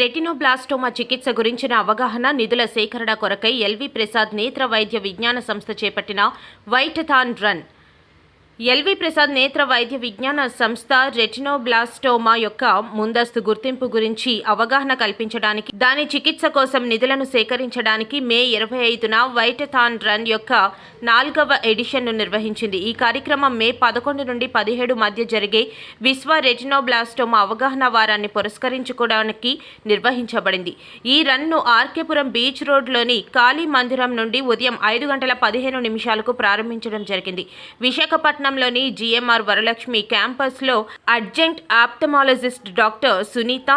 Retinoblastoma చికిత్స గురించిన అవగాహన నిధుల సేకరణ కొరకై ఎల్వి ప్రసాద్ నేత్ర వైద్య విజ్ఞాన సంస్థ చేపట్టిన వైటథాన్ రన్. ఎల్వి ప్రసాద్ నేత్ర వైద్య విజ్ఞాన సంస్థ రెటినోబ్లాస్టోమా యొక్క ముందస్తు గుర్తింపు గురించి అవగాహన కల్పించడానికి దాని చికిత్స కోసం నిధులను సేకరించడానికి మే ఇరవై ఐదున వైటథాన్ రన్ యొక్క నాలుగవ ఎడిషన్ను నిర్వహించింది. ఈ కార్యక్రమం మే పదకొండు నుండి పదిహేడు మధ్య జరిగే విశ్వ రెటినోబ్లాస్టోమా అవగాహన వారాన్ని పురస్కరించుకోవడానికి నిర్వహించబడింది. ఈ రన్ను ఆర్కేపురం బీచ్ రోడ్లోని కాళీ మందిరం నుండి ఉదయం ఐదు గంటల పదిహేను నిమిషాలకు ప్రారంభించడం జరిగింది. విశాఖపట్నం విశాఖపట్నంలోని జిఎంఆర్ వరలక్ష్మి క్యాంపస్లో urgent ophthalmologist doctor Sunitha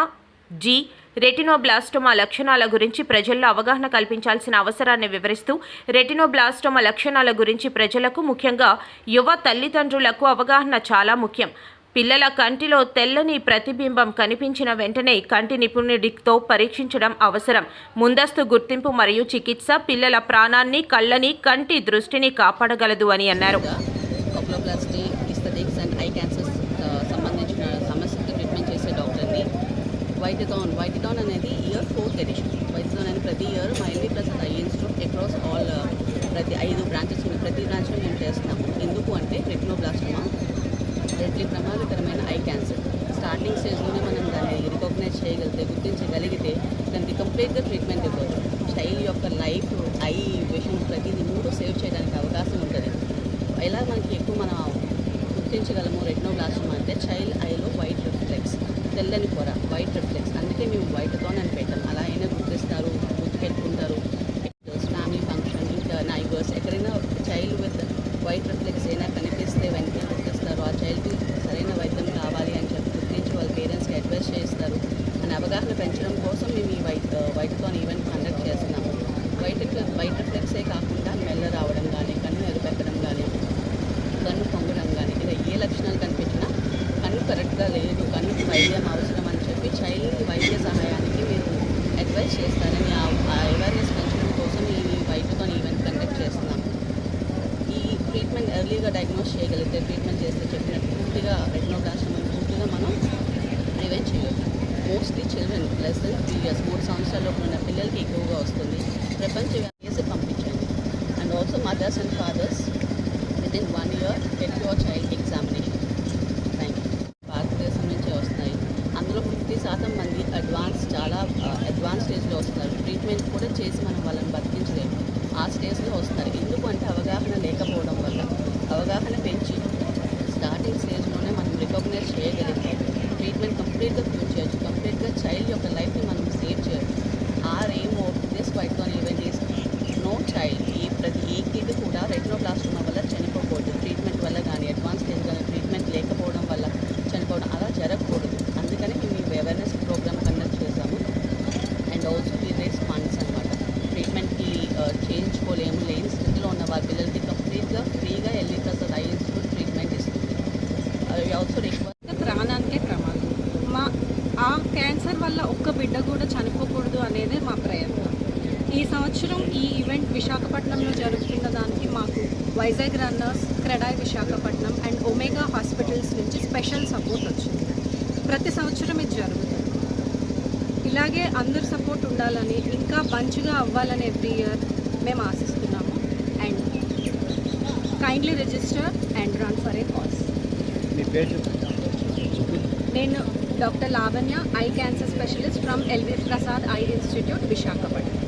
G retinoblastoma లక్షణాల గురించి ప్రజల్లో అవగాహన కల్పించాల్సిన అవసరాన్ని వివరిస్తూ రెటినోబ్లాస్టోమా లక్షణాల గురించి ప్రజలకు ముఖ్యంగా యువ తల్లిదండ్రులకు అవగాహన చాలా ముఖ్యం. పిల్లల కంటిలో తెల్లని ప్రతిబింబం కనిపించిన వెంటనే కంటి నిపుణుడితో పరీక్షించడం అవసరం. ముందస్తు గుర్తింపు మరియు చికిత్స పిల్లల ప్రాణాన్ని కళ్ళని కంటి దృష్టిని కాపాడగలదు అని అన్నారు oculoplasty aesthetics and eye cancers సంబంధించిన సమస్యకి ట్రీట్మెంట్ చేసే డాక్టర్ని వైటథాన్ వైటథాన్ అనేది ఇయర్ ఫోర్త్ ఎడిషన్ వైటథాన్ అనేది ప్రతి ఇయర్ మా LV plus eye institute across all ప్రతి ఐదు బ్రాంచెస్ ఉన్నాయి ప్రతి బ్రాంచ్లో మేము చేస్తున్నాము. ఎందుకు అంటే రెటినోబ్లాస్టమా డెడ్లీ ప్రమాదకరమైన ఐ క్యాన్సర్ స్టార్టింగ్ స్టేజ్లోనే మనం దాన్ని రికగ్నైజ్ చేయగలిగితే గుర్తించగలిగితే దానికి కంప్లీట్గా ట్రీట్మెంట్ ఇవ్వచ్చు చైల్డ్ యొక్క లైఫ్ ఐ విషన్ ప్రతిదీ మూడు సేవ్ చేయడానికి అవకాశం ఉంటుంది. ఎలా మనకి ఎక్కువ మనం గుర్తించగలము రెటినోబ్లాస్టమా అంటే చైల్డ్ ఐలో వైట్ తెల్లని కూర వైట్ రిఫ్లెక్స్ అందుకే మేము వైట్తోనే అని పెట్టాం. అలా అయినా గుర్తిస్తారు గుర్తుపెట్టుకుంటారు ఫ్యామిలీ ఫంక్షన్ ఇంకా నైబర్స్ ఎక్కడైనా చైల్డ్ విత్ వైట్ రిఫ్లెక్స్ అయినా కనిపిస్తే వెంటనే గుర్తిస్తారు ఆ చైల్డ్కి సరైన వైద్యం కావాలి అని చెప్పి గుర్తించి వాళ్ళ పేరెంట్స్కి అడ్వైస్ చేస్తారు అని అవగాహన పెంచడం కోసం మేము ఈ వైట్ వైట్తో ఈవెంట్ కండక్ట్ చేస్తున్నాము వైట్ వైట్ రిఫ్లెక్సే కాకుండా మెల్ల రావడం కానీ కన్ను ఎరుపెట్టడం కానీ కన్ను పొంగడం కానీ ఇలా ఏ లక్షణాలు కనిపించినా కన్ను కరెక్ట్గా లేదు. కానీ వైద్యం అవసరం అని చెప్పి చైల్డ్ వైద్య సహాయానికి మీరు అడ్వైస్ చేస్తారని ఆ అవేర్నెస్ పెంచడం కోసం ఈ వైద్యతో ఈవెంట్ కండక్ట్ చేస్తున్నాము ఈ ట్రీట్మెంట్ ఎర్లీగా డయాగ్నోస్ చేయగలిగితే ట్రీట్మెంట్ చేస్తే చెప్పినట్టు పూర్తిగా రెటినోబ్లాస్టమా పూర్తిగా మనం ప్రివెంట్ చేయొచ్చు. Mostly children less than three years మూడు సంవత్సరాలలోపు ఉన్న పిల్లలకి ఎక్కువగా వస్తుంది. ప్రపంచ చేసి పంపించండి. And also mothers and fathers with in one year get your child examination. వస్తారు. ట్రీట్మెంట్ కూడా చేసి మనం వాళ్ళని బతికించలేము ఆ స్టేజ్లో వస్తున్నారు ఎందుకు అంటే అవగాహన లేకపోవడం వల్ల అవగాహన పెంచి స్టార్టింగ్ స్టేజ్లోనే మనం రికగ్నైజ్ చేయగలిగితే ట్రీట్మెంట్ కంప్లీట్గా క్యూర్ చేయొచ్చు కంప్లీట్గా చైల్డ్ యొక్క లైఫ్ని మనం సేవ్ చేయొచ్చు our aim of this white on event is no child ఈ ప్రతి ఏ కిడ్ కూడా రెటినోబ్లాస్టోమా వల్ల చనిపోకూడదు ట్రీట్మెంట్ వల్ల కానీ అడ్వాన్స్ స్టేజ్ కానీ ట్రీట్మెంట్ లేకపోవడం వల్ల చనిపోవడం అలా జరగకూడదు అందుకని మేము ఈ అవేర్నెస్ ప్రోగ్రామ్ కండక్ట్ చేశాము and also we raise funds అనమాట ట్రీట్మెంట్కి చేయించుకోలేము లేని స్థితిలో ఉన్న వారి పిల్లలకి కంప్లీట్గా ఫ్రీగా ఎల్లి ప్రసాద్ ఐ ఇన్స్టిట్యూట్ ట్రీట్మెంట్ ఇస్తుంది అవి ఆల్సో రిక్వెస్ట్ ప్రాణానికే ప్రమాదం. మా ఆ క్యాన్సర్ వల్ల ఒక్క బిడ్డ కూడా చనిపోకూడదు అనేది మా ప్రయత్నం. ఈ సంవత్సరం ఈ ఈవెంట్ విశాఖపట్నంలో జరుగుతున్న దానికి మాకు Vizag runners CREDAI Visakhapatnam and Omega hospitals నుంచి స్పెషల్ సపోర్ట్ వచ్చింది. ప్రతి సంవత్సరం ఇది జరుగుతుంది. ఇలాగే అందరు సపోర్ట్ ఉండాలని ఇంకా మంచిగా అవ్వాలని ఎవ్రీ ఇయర్ మేము ఆశిస్తున్నాము. And kindly register and run for a cause నేను doctor Lavanya eye cancer specialist from L V Prasad eye institute Visakhapatnam.